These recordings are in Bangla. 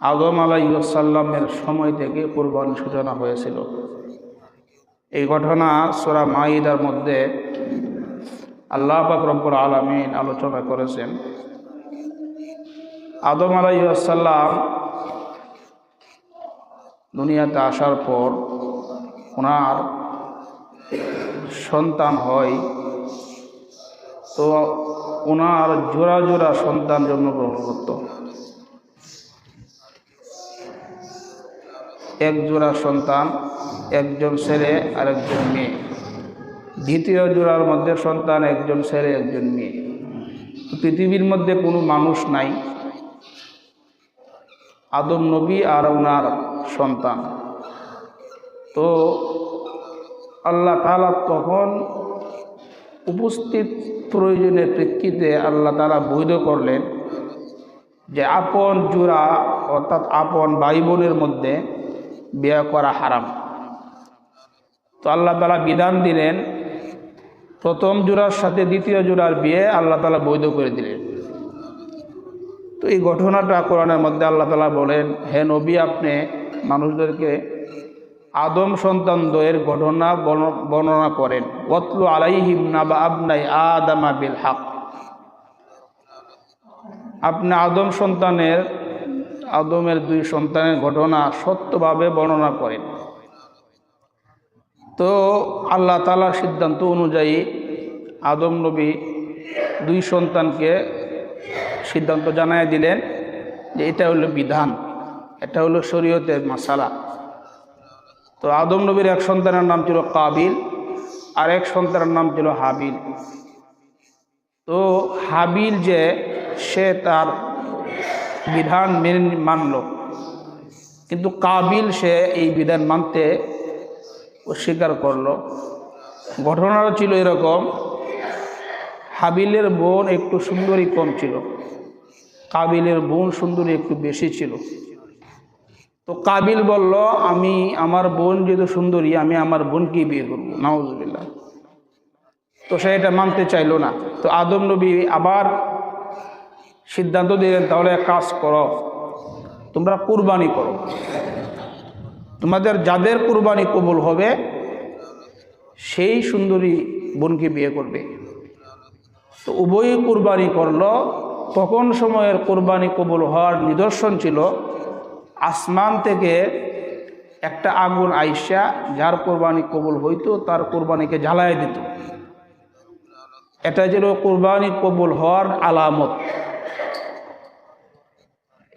আদম আলাইসাল্লামের সময় থেকে কোরবানি সূচনা হয়েছিল। এই ঘটনা সোরা মাইদার মধ্যে আল্লাহ পাক আলমিন আলোচনা করেছেন। আদম আলাইসাল্লাম দুনিয়াতে আসার পর ওনার সন্তান হয়। তো ওনার জোড়া জোড়া সন্তান জন্মগ্রহণ করত। এক জোড়া সন্তান, একজন ছেলে আর একজন মেয়ে। দ্বিতীয় জোড়ার মধ্যে সন্তান, একজন ছেলে, একজন মেয়ে। পৃথিবীর মধ্যে কোনো মানুষ নাই। আদম নবী আর ওনার সন্তান। তো আল্লাহ তালা তখন উপস্থিত প্রয়োজনের প্রেক্ষিতে আল্লাহ তালা বৈধ করলেন যে আপন জোড়া অর্থাৎ আপন ভাই বোনের মধ্যে বিয়ে করা হারাম। তো আল্লাহ তালা বিধান দিলেন, প্রথম জোড়ার সাথে দ্বিতীয় জোড়ার বিয়ে আল্লাহ তালা বৈধ করে দিলেন। তো এই ঘটনাটা কোরআনের মধ্যে আল্লাহ তালা বলেন, হে নবী, আপনি মানুষদেরকে আদম সন্তান দয়ের ঘটনা বর্ণনা করেন। ওতলু আলাইহিম নাবা আবনাই আদামা বিল হাক। আপনি আদম সন্তানের আদমের দুই সন্তানের ঘটনা সত্যভাবে বর্ণনা করেন। তো আল্লাহ তালার সিদ্ধান্ত অনুযায়ী আদম নবী দুই সন্তানকে সিদ্ধান্ত জানাই দিলেন যে এটা হলো বিধান, এটা হলো শরীয়তের মাসালা। তো আদম নবীর এক সন্তানের নাম ছিল কাবিল, আর এক সন্তানের নাম ছিল হাবিল। তো হাবিল যে, সে তার বিধান মেনে মানল। কিন্তু কাবিল সে এই বিধান মানতে অস্বীকার করল। ঘটনাটা ছিল এরকম, হাবিলের বোন একটু সুন্দরী কম ছিল, কাবিলের বোন সুন্দরী একটু বেশি ছিল। তো কাবিল বলল, আমি, আমার বোন যেহেতু সুন্দরী, আমি আমার বোনকে বিয়ে করব নওয়াজবিল্লা তো সে এটা মানতে চাইলো না। তো আদম নবী আবার সিদ্ধান্ত দিলেন, তাহলে এক কাজ করো। তোমরা কুরবানি করো। তোমাদের যাদের কুরবানি কবুল হবে, সেই সুন্দরী বোনকে বিয়ে করবে। তো উভয়ই কুরবানি করল। তখন সময়ের কোরবানি কবুল হওয়ার নিদর্শন ছিল আসমান থেকে একটা আগুন আইসা, যার কোরবানি কবুল হইতো, তার কোরবানিকে জ্বালাই দিত। এটা ছিল কোরবানি কবুল হওয়ার আলামত।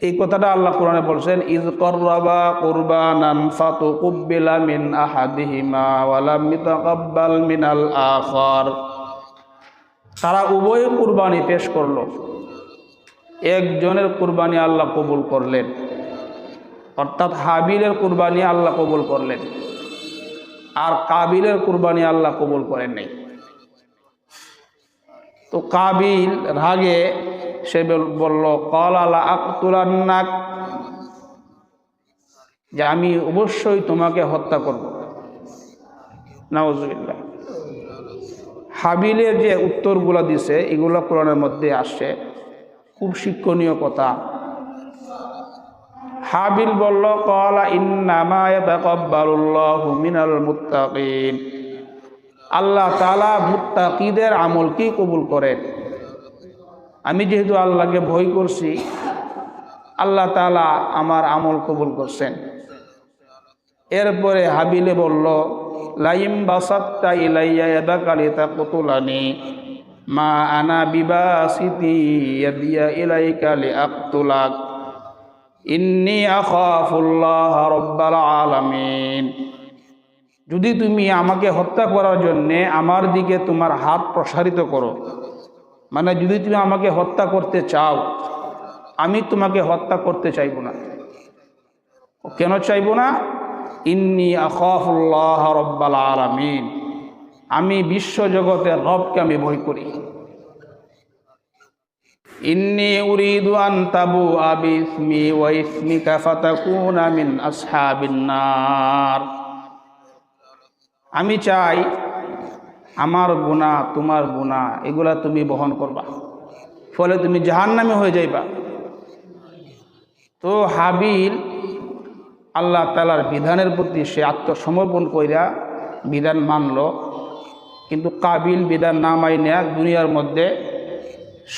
এই কথাটা আল্লাহ কোরআনে বলছেন, ইজ করবা কুরবানান ফাতুকুব্বিলা মিন আহাদিহিমা ওয়ালাম ইতাকাব্বাল মিনাল আখার তারা উভয় কুরবানি পেশ করল। একজনের কুরবানি আল্লাহ কবুল করলেন, অর্থাৎ হাবিলের কুরবানি আল্লাহ কবুল করলেন, আর কাবিলের কুরবানি আল্লাহ কবুল করেন নাই। তো কাবিল রাগে সে বলল, কল আকুলান্নাক যে আমি অবশ্যই তোমাকে হত্যা করব। নওয়াজবিল্লা হাবিলের যে উত্তরগুলো দিছে, এগুলো কোরআনের মধ্যে আসছে। খুব শিক্ষণীয় কথা। হাবিল বলল, কলা মুত্তাকিন। আল্লাহ তালা মুত্তাকিদের আমল কি কবুল করেন? আমি যেহেতু আল্লাহকে ভয় করছি, আল্লাহ তালা আমার আমল কবুল করছেন। এরপরে হাবিলে বলল, লাইম বাসাত্তা ইলাইয়া ইয়াদাকালি তাকতুলানি মা আনা বিবাসিতি ইয়াদিয়া ইলাইকা লিআকতুলাক, ইন্নি আখাফুল্লাহ রব্বাল আলামিন। যদি তুমি আমাকে হত্যা করার জন্যে আমার দিকে তোমার হাত প্রসারিত করো মানে যদি তুমি আমাকে হত্যা করতে চাও, আমি তোমাকে হত্যা করতে চাইব না। কেন চাইব না? ইন্নি আখাফুল্লাহ রব্বাল আলামিন। আমি বিশ্বজগতের রবকে আমি ভয় করি। ইন্নি উরিদু আন তাবু আবি ইসমি ওয়া ইসমিকা ফাতাকুনা মিন আসহাবিন নার। আমি চাই আমার গুণা, তোমার গুণা, এগুলা তুমি বহন করবা। ফলে তুমি জাহান্নামে হয়ে যাইবা। তো হাবিল আল্লাহ তালার বিধানের প্রতি সে আত্মসমর্পণ কইরা বিধান মানল। কিন্তু কাবিল বিধান না মাইনা দুনিয়ার মধ্যে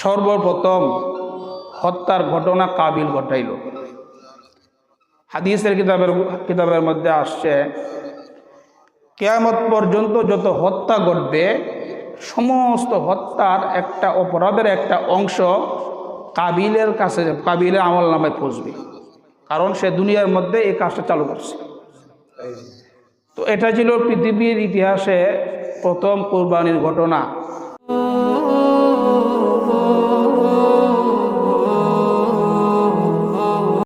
সর্বপ্রথম হত্যার ঘটনা কাবিল ঘটাইল। হাদিসের কিতাবের কিতাবের মধ্যে আসছে কেয়ামত পর্যন্ত যত হত্যা ঘটবে, সমস্ত হত্যার একটা অপরাধের একটা অংশ কাবিলের কাছে কাবিলের আমল নামায় পৌঁছবে। কারণ সে দুনিয়ার মধ্যে এই কাজটা চালু করছে। তো এটা ছিল পৃথিবীর ইতিহাসে প্রথম কোরবানির ঘটনা।